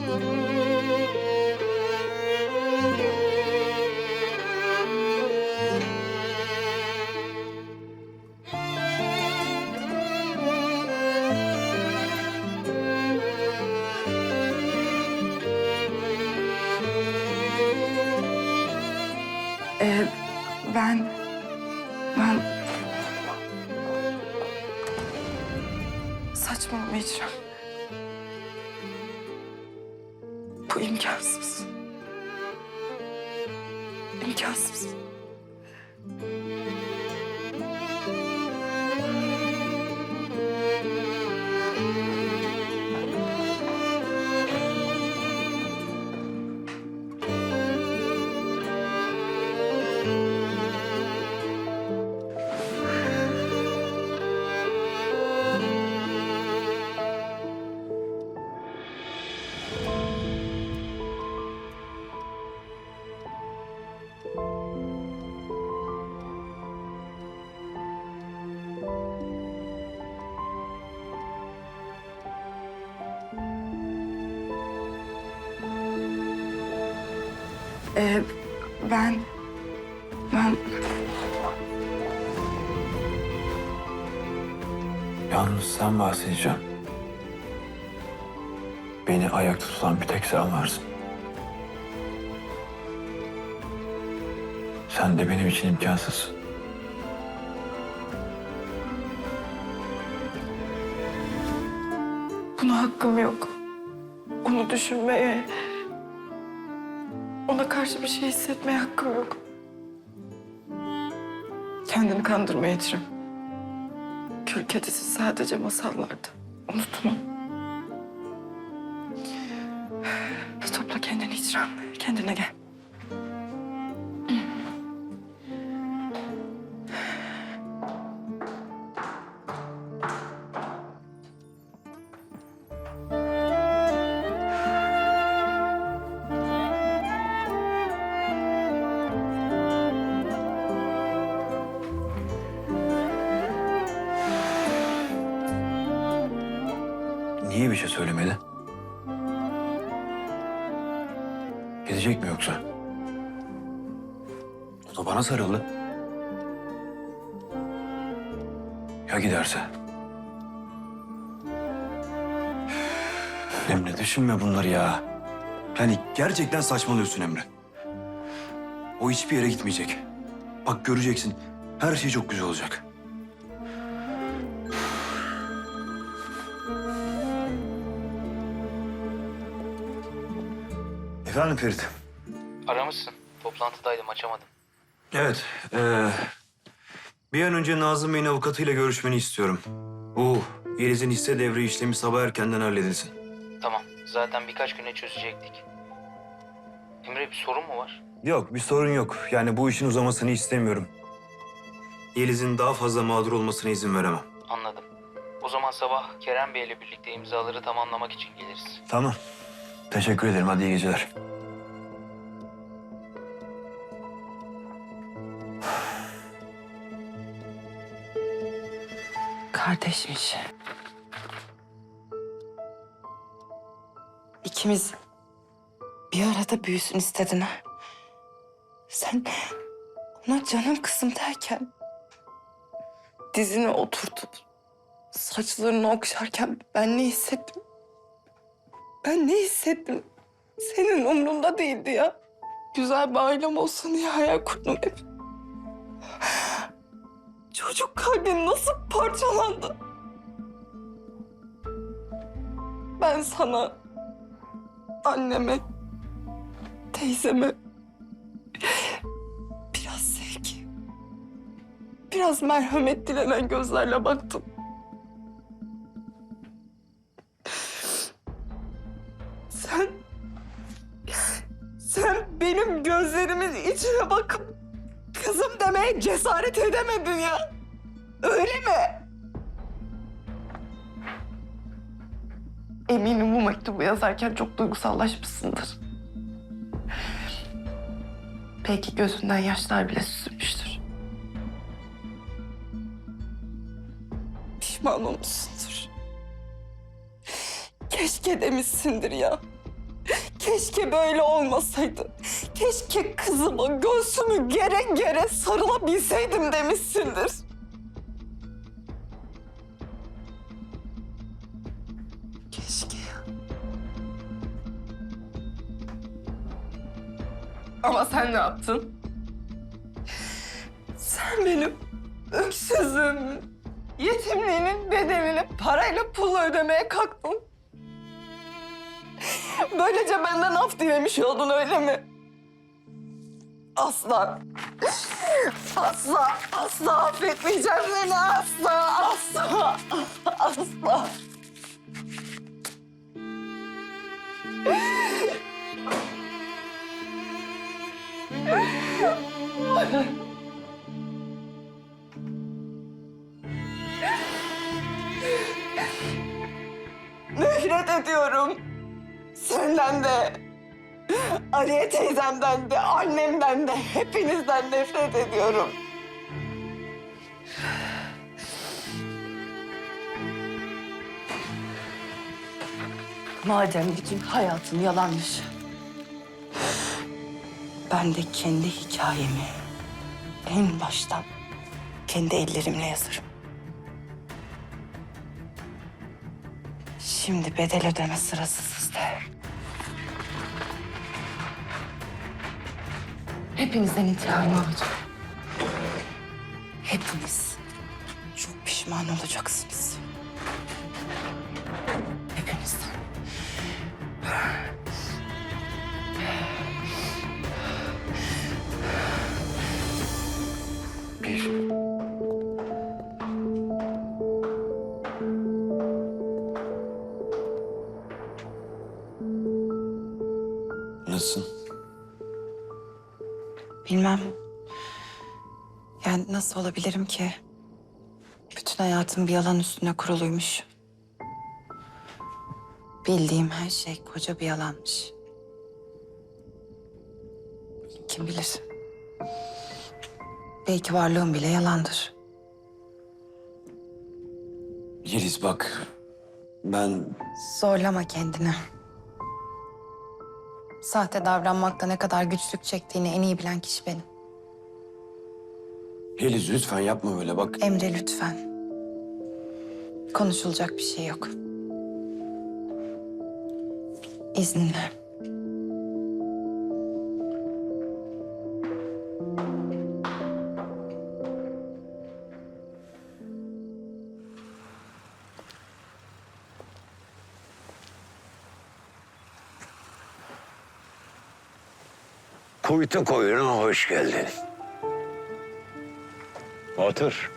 Ee, Ee, ben... Ben... Yalnız sen bahsedeceğim. Beni ayakta tutan bir tek sen varsın. Sen de benim için imkansızsın. Buna hakkım yok. Onu düşünmeye... Ona karşı bir şey hissetmeye hakkım yok. Kendini kandırmayacağım. Kül kedisi sadece masallardı. Unutma. Topla kendini İcran. Kendine gel. Sarıldı. Ya giderse? Emre düşünme bunları ya. Yani gerçekten saçmalıyorsun Emre. O hiçbir yere gitmeyecek. Bak göreceksin. Her şey çok güzel olacak. Efendim Ferit. Aramışsın. Toplantıdaydım açamadım. Evet. eee, bir an önce Nazım Bey'in avukatıyla görüşmeni istiyorum. Bu Yeliz'in hisse devri işlemi sabah erkenden halledilsin. Tamam. Zaten birkaç güne çözecektik. Emre bir sorun mu var? Yok bir sorun yok. Yani bu işin uzamasını istemiyorum. Yeliz'in daha fazla mağdur olmasına izin veremem. Anladım. O zaman sabah Kerem Bey'le birlikte imzaları tamamlamak için geliriz. Tamam. Teşekkür ederim. Hadi iyi geceler. Kardeşmiş. İkimiz bir arada büyüsün istedin ha. Sen ona canım kızım derken dizine oturtup saçlarını okşarken ben ne hissettim? Ben ne hissettim? Senin umrunda değildi ya. güzel bir ailem olsun diye hayal kurdum hep. Çocuk kalbim nasıl parçalandı? Ben sana, anneme, teyzeme biraz sevgi, biraz merhamet dilenen gözlerle baktım. Sen sen benim gözlerimin içine bakıp kızım demeye cesaret edemedin ya. Öyle mi? Eminim bu mektubu yazarken çok duygusallaşmışsındır. Belki gözünden yaşlar bile süzülmüştür. Pişman olmuşsundur. Keşke demişsindir ya. Keşke böyle olmasaydı. Keşke kızıma göğsümü gere gere sarılabilseydim demişsindir. Keşke. Ama sen ne yaptın? Sen benim öksüzlüğümün, yetimliğinin bedelini parayla pulla ödemeye kalktın. Böylece benden af dilemiş oldun öyle mi? Asla. Asla, asla affetmeyeceğim seni asla, asla, asla. Nefret ediyorum. Senden de, Aliye teyzemden de, annemden de, hepinizden nefret ediyorum. Madem bütün hayatım yalanmış. Ben de kendi hikayemi en baştan kendi ellerimle yazarım. Şimdi bedel ödeme sırası sizde. Hepinizden intikamımı alacağım. Hepiniz çok pişman olacaksınız. Nasıl olabilirim ki? Bütün hayatım bir yalan üstüne kuruluymuş. Bildiğim her şey koca bir yalanmış. Kim bilir? Belki varlığım bile yalandır. Yeliz bak. Ben Zorlama kendini. Sahte davranmakta ne kadar güçlük çektiğini en iyi bilen kişi benim. Yeliz lütfen yapma böyle bak. Emre lütfen. Konuşulacak bir şey yok. İzninle. Kuytu koyuna hoş geldin. Otur.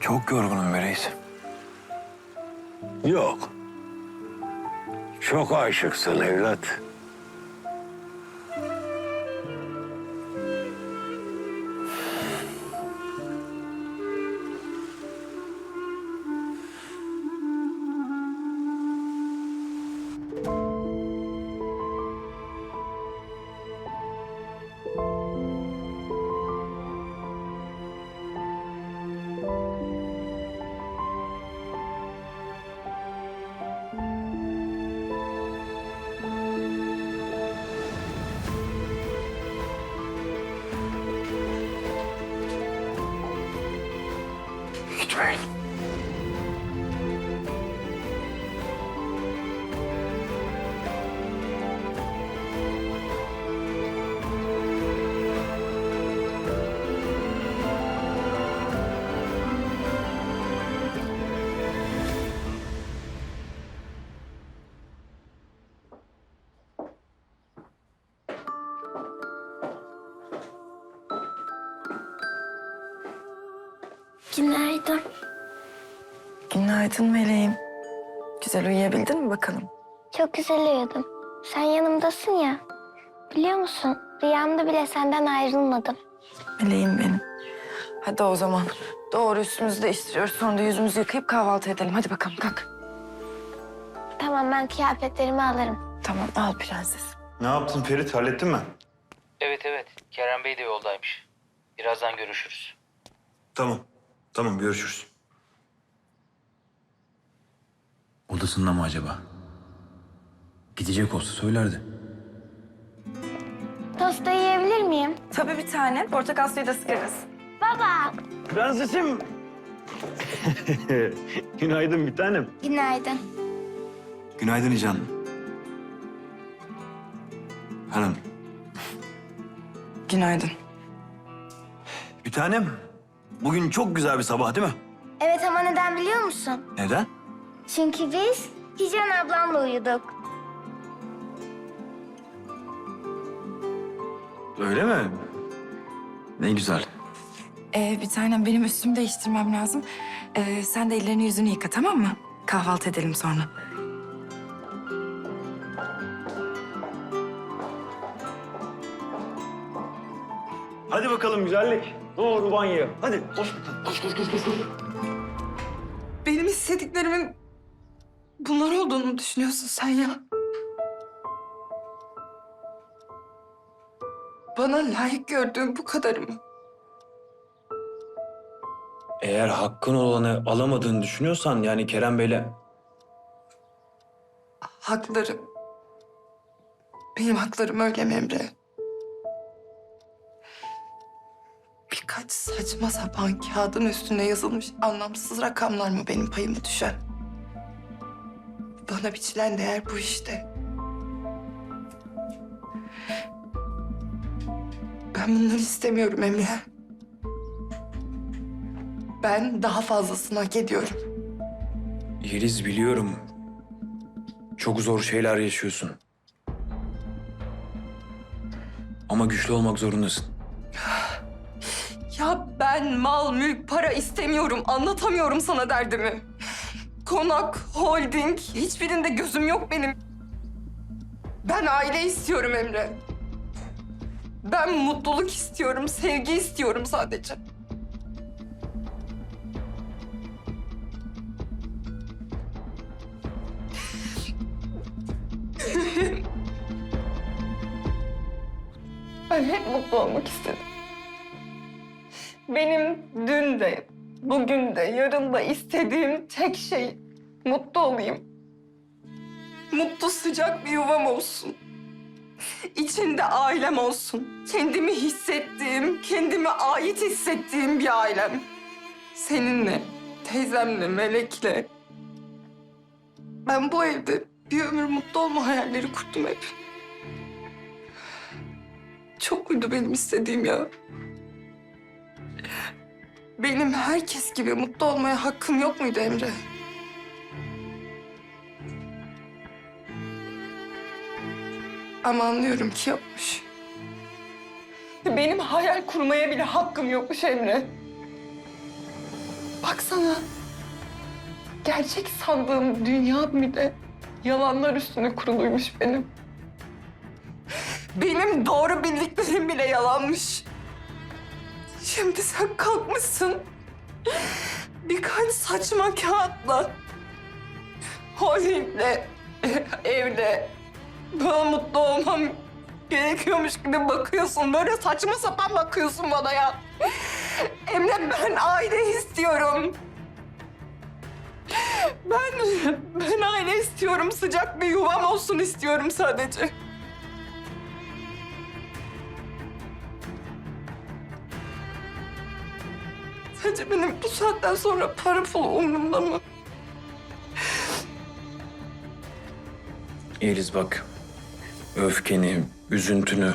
Çok yorgunum be reis. Yok. Çok aşıksın evlat. Frank. Günaydın meleğim. Güzel uyuyabildin mi bakalım? Çok güzel uyudum. Sen yanımdasın ya. Biliyor musun? Rüyamda bile senden ayrılmadım. Meleğim benim. Hadi o zaman doğru üstümüzü değiştiriyoruz. Sonra da yüzümüzü yıkayıp kahvaltı edelim. Hadi bakalım kalk. Tamam ben kıyafetlerimi alırım. Tamam al prenses. Ne yaptın Ferit? Hallettin mi? Evet evet. Kerem Bey de yoldaymış. Birazdan görüşürüz. Tamam. Tamam görüşürüz. Odasında mı acaba? Gidecek olsa söylerdi. Tosta yiyebilir miyim? Tabii bir tane. Portakal suyu da sıkarız. Baba. Prensesim. Günaydın bir tanem. Günaydın. Günaydın İcan. Hanım. Günaydın. Bir tanem. Bugün çok güzel bir sabah değil mi? Evet ama neden biliyor musun? Neden? Çünkü biz Hicran ablamla uyuduk. Öyle mi? Ne güzel. Ee, bir tanem benim üstümü değiştirmem lazım. Ee, sen de ellerini yüzünü yıka tamam mı? Kahvaltı edelim sonra. Hadi bakalım güzellik. Doğru banyo. Hadi koş. Koş koş koş koş. koş. Benim istediklerimin bunlar olduğunu mu düşünüyorsun sen ya? Bana layık gördüğün bu kadarı mı? Eğer hakkın olanı alamadığını düşünüyorsan yani Kerem Bey'le... Haklarım. Benim haklarım öyle mi Emre? Birkaç saçma sapan kağıdın üstüne yazılmış anlamsız rakamlar mı benim payıma düşen? Bana biçilen değer bu işte. Ben bunları istemiyorum Emre. Ben daha fazlasını hak ediyorum. Yeliz biliyorum. Çok zor şeyler yaşıyorsun. Ama güçlü olmak zorundasın. Ya ben mal, mülk, para istemiyorum. Anlatamıyorum sana derdimi. Konak, holding, hiçbirinde gözüm yok benim. Ben aile istiyorum Emre. Ben mutluluk istiyorum, sevgi istiyorum sadece. ben hep mutlu olmak istedim. Benim dün de, bugün de, yarın da istediğim tek şey mutlu olayım. Mutlu sıcak bir yuvam olsun. İçinde ailem olsun. Kendimi hissettiğim, kendime ait hissettiğim bir ailem. Seninle, teyzemle, Melek'le. Ben bu evde bir ömür mutlu olma hayalleri kurdum hep. Çok muydu benim istediğim ya? Benim herkes gibi mutlu olmaya hakkım yok muydu Emre? Ama anlıyorum ki yokmuş. Benim hayal kurmaya bile hakkım yokmuş Emre. Baksana. Gerçek sandığım dünya bile yalanlar üstüne kuruluymuş benim. Benim doğru bildiklerim bile yalanmış. Şimdi sen kalkmışsın. Birkaç saçma kağıtla. Holdingle, evde. Bana mutlu olmam gerekiyormuş gibi bakıyorsun. Böyle saçma sapan bakıyorsun bana ya. Emre ben aile istiyorum. Ben, ben aile istiyorum. Sıcak bir yuvam olsun istiyorum sadece. Sence benim bu saatten sonra para pul umurumda mı? Yeliz bak. Öfkeni, üzüntünü,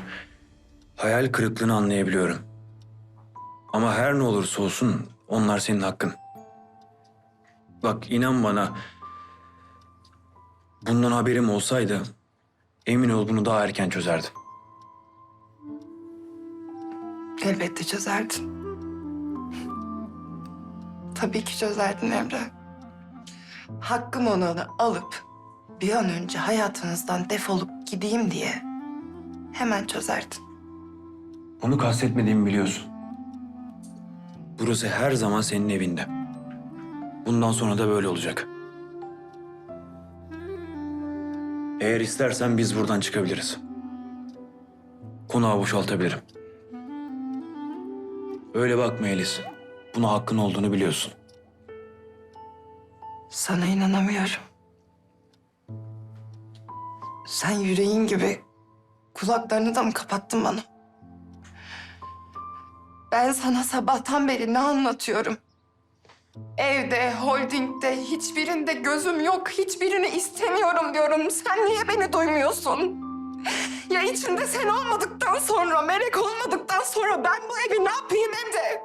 hayal kırıklığını anlayabiliyorum. Ama her ne olursa olsun onlar senin hakkın. Bak inan bana. Bundan haberim olsaydı emin ol bunu daha erken çözerdim. Elbette çözerdin. Tabii ki çözerdin Emre. Hakkım olanı alıp bir an önce hayatınızdan defolup gideyim diye hemen çözerdin. Bunu kastetmediğimi biliyorsun. Burası her zaman senin evinde. Bundan sonra da böyle olacak. Eğer istersen biz buradan çıkabiliriz. Konağı boşaltabilirim. Öyle bakma Elis. Buna hakkın olduğunu biliyorsun. Sana inanamıyorum. Sen yüreğin gibi kulaklarını da mı kapattın bana? Ben sana sabahtan beri ne anlatıyorum? Evde, holdingde, hiçbirinde gözüm yok, hiçbirini istemiyorum diyorum. Sen niye beni duymuyorsun? Ya içinde sen olmadıktan sonra, melek olmadıktan sonra ben bu evi ne yapayım evde?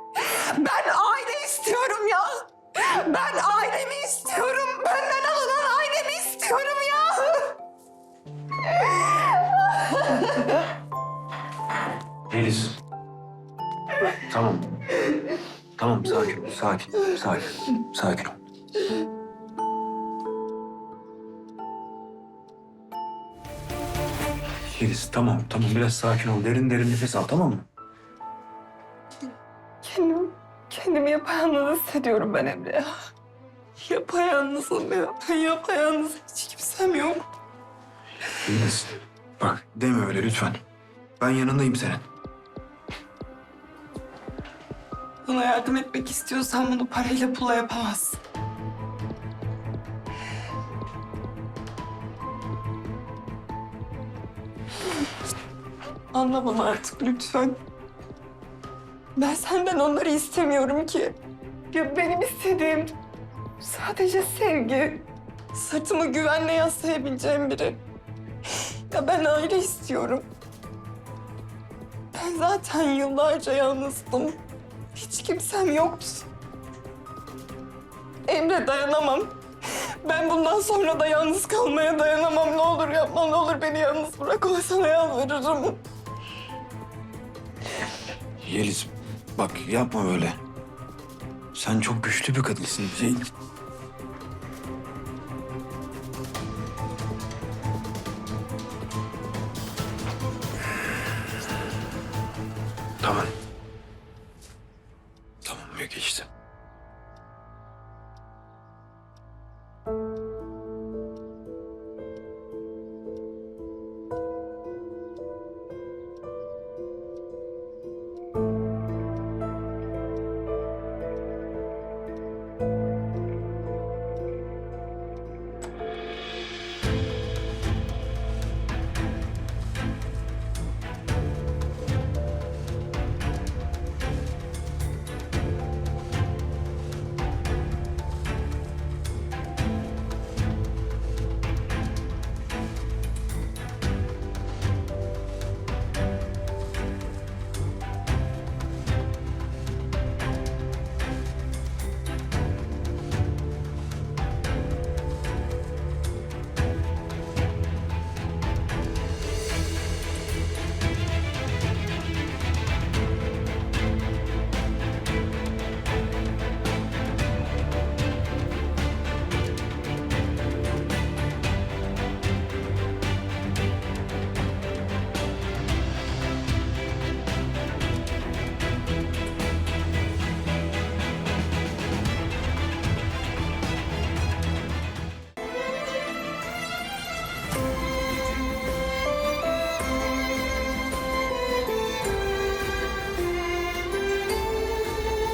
Sakin sakin, sakin, ol. Elis tamam, tamam biraz sakin ol. Derin derin nefes al tamam mı? Kendim, kendimi yapayalnız hissediyorum ben Emre ya. Yapayalnızım ya. Yapayalnız hiç kimsem yok. Elis bak deme öyle lütfen. Ben yanındayım senin. Bana yardım etmek istiyorsan bunu parayla pula yapamazsın. Anla bana artık lütfen. Ben senden onları istemiyorum ki. Ya benim istediğim sadece sevgi. Sırtımı güvenle yaslayabileceğim biri. Ya ben aile istiyorum. Ben zaten yıllarca yalnızdım. Hiç kimsem yoktu. Emre dayanamam. Ben bundan sonra da yalnız kalmaya dayanamam. Ne olur yapma, ne olur beni yalnız bırakma. Sana yalvarırım. Yeliz bak yapma böyle. Sen çok güçlü bir kadınsın. Şey...